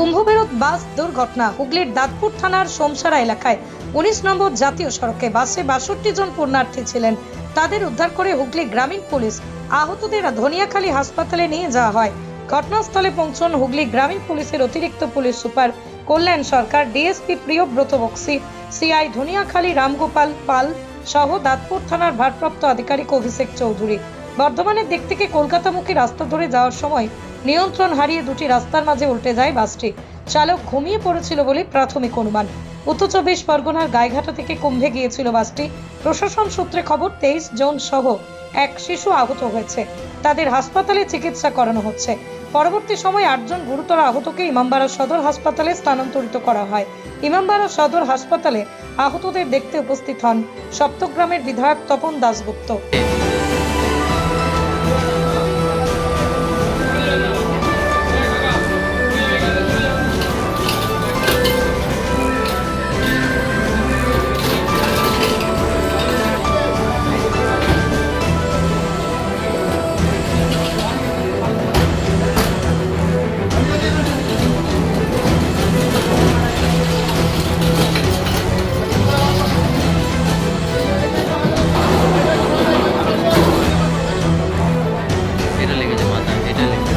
কুম্ভবেরত বাস দুর্ঘটনা হুগলির দাঁতপুর থানার সোমসারা এলাকায়। উনিশ নম্বর জাতীয় সড়কে বাসে বাষট্টি জন পুণ্যার্থী ছিলেন। তাদের উদ্ধার করে হুগলি গ্রামীণ পুলিশ আহতদের ধনিয়াখালী হাসপাতালে নিয়ে যাওয়া হয়। ঘটনাস্থলে পৌঁছন হুগলি গ্রামীণ পুলিশের অতিরিক্ত police super Kalyan Sarkar, DSP Priyabrata Bakshi, CI Dhaniakhali Ramgopal Pal সহ দাঁতপুর থানার ভারপ্রাপ্ত আধিকারিক অভিষেক চৌধুরী। বর্ধমানের দিক থেকে কলকাতামুখী রাস্তা ধরে যাওয়ার সময় নিয়ন্ত্রণ হারিয়ে দুটি রাস্তার মাঝে উল্টে যায় বাসটি। চালক ঘুমিয়ে পড়েছিল বলে প্রাথমিক অনুমান। উত্তর চব্বিশ পরগনার গাইঘাটা থেকে কুম্ভে গিয়েছিল বাসটি। প্রশাসন সূত্রে খবর, তেইশ জন সহ এক শিশু আহত হয়েছে। তাদের হাসপাতালে চিকিৎসা করানো হচ্ছে। পরবর্তী সময় আটজন গুরুতর আহতকে ইমামবাড়া সদর হাসপাতালে স্থানান্তরিত করা হয়। ইমামবাড়া সদর হাসপাতালে আহতদের দেখতে উপস্থিত হন সপ্তগ্রামের বিধায়ক তপন দাশগুপ্ত। and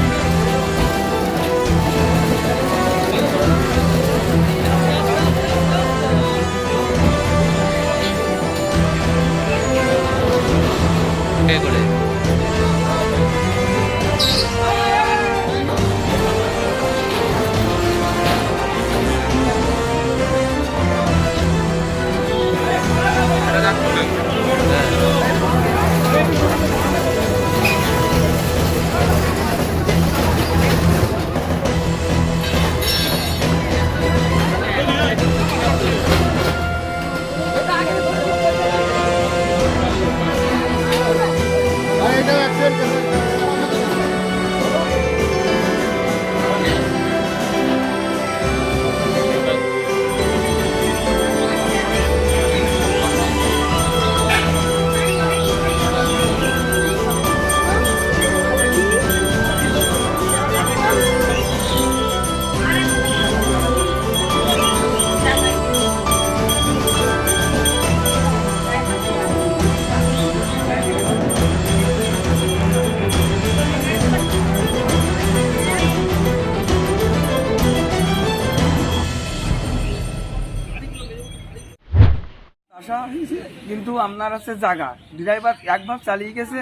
কিন্তু আপনার আছে জায়গা ড্রাইভার একবার চালিয়ে গেছে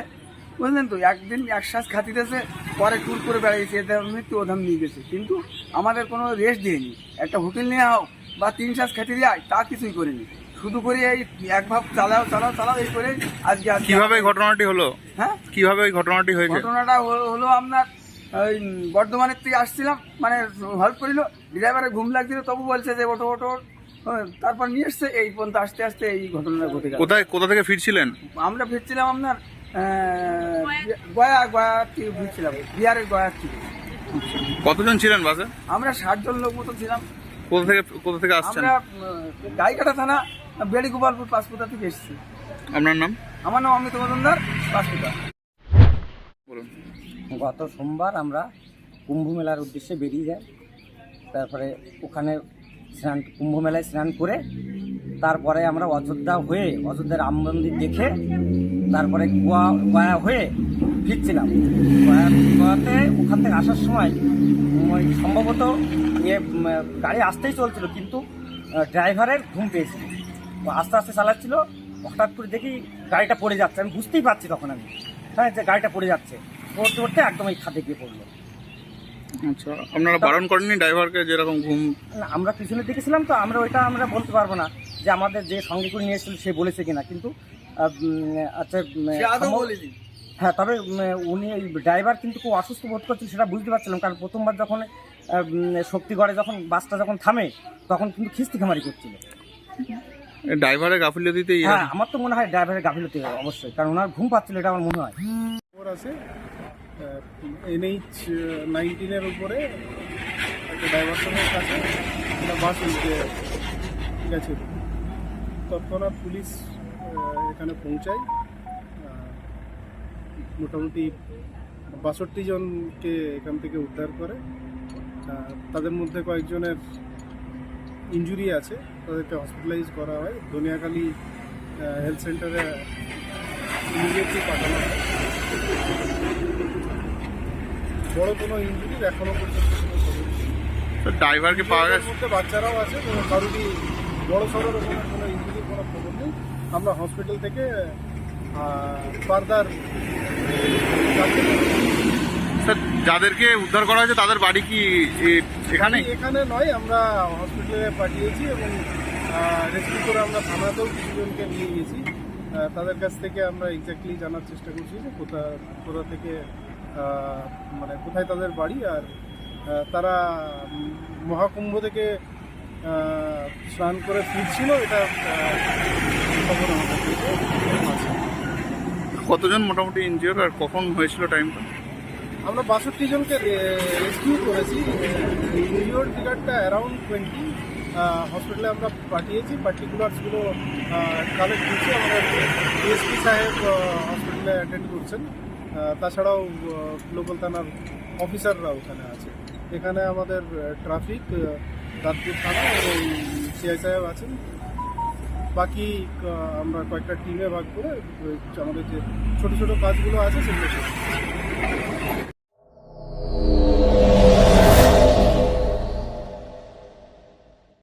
বুঝলেন তো? একদিন এক শ্বাস খাতিতেছে পরে ট্যুর করে বেড়াইছে এতে মৃত্যু ওধাম নিয়ে গেছে। কিন্তু আমাদের কোনো রেস্ট দেয়নি। একটা হোটেল নিয়ে আও বা তিন শ্বাস খেতে দিয়ে আয়, তা কিছুই করিনি। শুধু করে এই এক ভাব চালাও চালাও চালাও এই করে আজকে কীভাবে ঘটনাটি হলো? হ্যাঁ? কীভাবে এই ঘটনাটি হয়েছে? ঘটনাটা হলো আপনার ওই বর্ধমানের থেকে আসছিলাম মানে হেল্প করিল। ড্রাইভারে ঘুম লাগছিল তবু বলছে যে ওটো ওটো হ্যাঁ, তারপর নিয়ে এসছে এই পর্যন্ত আসতে আসতে এই ঘটনাটা ঘটে গেল। কোথায় কোথা থেকে ফিরছিলেন? আমরা ফিরছিলাম আপনার গয়া গয়া থেকে ফিরছিলাম বিহারের গয়া থেকে কতজন ছিলেন বাসে? আমরা ষাট জন লোক মতো ছিলাম। কোথা থেকে কোথা থেকে আসছেন? আমরা গাইকাটা থানা বেড়ি গোপালপুর পাঁচপুতা থেকে এসেছি। আপনার নাম? আমার নাম অমিত মজুমদার পাঁচপুতা। বলুন। গত সোমবার আমরা কুম্ভ মেলার উদ্দেশ্যে বেরিয়ে যাই। তারপরে ওখানে স্নান কুম্ভ মেলায় স্নান করে তারপরে আমরা অযোধ্যা হয়ে, অযোধ্যা রাম মন্দির দেখে তারপরে গোয়া, গয়া হয়ে ফিরছিলাম। গয়া, গোয়াতে ওখান থেকে আসার সময় সম্ভবত ইয়ে গাড়ি আসতেই চলছিল, কিন্তু ড্রাইভারের ঘুম পেয়েছিল। আস্তে আস্তে চালাচ্ছিল, হঠাৎ করে দেখি গাড়িটা পড়ে যাচ্ছে। আমি বুঝতেই পারছি তখন আমি। হ্যাঁ যে গাড়িটা পড়ে যাচ্ছে। পড়তে পড়তে একদম এই খাদে গিয়ে পড়ল। আচ্ছা আপনারা বারণ করেননি ড্রাইভারকে যেরকম ঘুম? না, আমরা পিছনে দেখেছিলাম তো আমরা ওইটা আমরা বলতে পারব না যে আমাদের যে সঙ্গে করে নিয়ে এসেছিল সে বলেছে কিনা। কিন্তু আহ, উম, আচ্ছা উম, সম্ভব- হ্যাঁ তবে উম, উনি ড্রাইভার কিন্তু খুব অসুস্থ বোধ করছিল সেটা বুঝতে পারছিলাম। কারণ প্রথমবার যখন আহ, উম, শক্তিগড়ে যখন বাসটা যখন থামে তখন কিন্তু খিস্তি খামারি করছিল। ড্রাইভারের গাফিলতিতেই হ্যাঁ আমার তো মনে হয় ড্রাইভারের গাফিলতি হবে অবশ্যই। কারণ ওনার ঘুম পাচ্ছিল এটা আমার মনে হয়। খবর আছে। এনএইচ নাইনটিনের উপরে একটা ডাইভারশনের কাছে একটা বাস উল্টে গেছে। তৎক্ষণাৎ পুলিশ এখানে পৌঁছায়। মোটামুটি বাষট্টি জনকে এখান থেকে উদ্ধার করে। তাদের মধ্যে কয়েকজনের ইনজুরি আছে, তাদেরকে হসপিটালাইজ করা হয়। দুনিয়াখালী হেলথ সেন্টারে ইমিডিয়েটলি পাঠানো হয়। বড় কোনো ইঞ্জুরি এখনও পর্যন্ত ড্রাইভারকে পাওয়া গেছে? বাচ্চারাও আছে কোনো কারোরই বড় সড়ো রকমের কোনো ইঞ্জুরি কোনো খবর নেই। আমরা হসপিটাল থেকে ফার্দার স্যার যাদেরকে উদ্ধার করা হয়েছে তাদের বাড়ি কি এখানে? এখানে নয় আমরা হসপিটালে পাঠিয়েছি এবং রেস্কিউ করে আমরা থানাতেও কিছুজনকে নিয়ে গেছি। তাদের কাছ থেকে আমরা এক্স্যাক্টলি জানার চেষ্টা করছি যে কোথা কোথা থেকে মানে কোথায় তাদের বাড়ি আর তারা মহাকুম্ভ থেকে স্নান করে ফিরছিল এটা খবর আমাদের কতজন মোটামুটি ইনজিওর আর কখন হয়েছিল টাইমটা আমরা বাষট্টি জনকে রেস্কিউ করেছি। ইনজিওর ফিগারটা অ্যারাউন্ড টোয়েন্টি হসপিটালে আমরা পাঠিয়েছি। পার্টিকুলার্সগুলো কালেক্ট করছি। আমাদের ডিএসপি সাহেব হসপিটালে অ্যাটেন্ড করছেন। তাছাড়াও লোকাল থানার অফিসাররা ওখানে আছে। এখানে আমাদের ট্রাফিক দাঁতপুর থানা এবং সিআই সাহেব আছেন। বাকি আমরা কয়েকটা টিমে ভাগ করে আমাদের যে ছোটো ছোটো কাজগুলো আছে, সেগুলো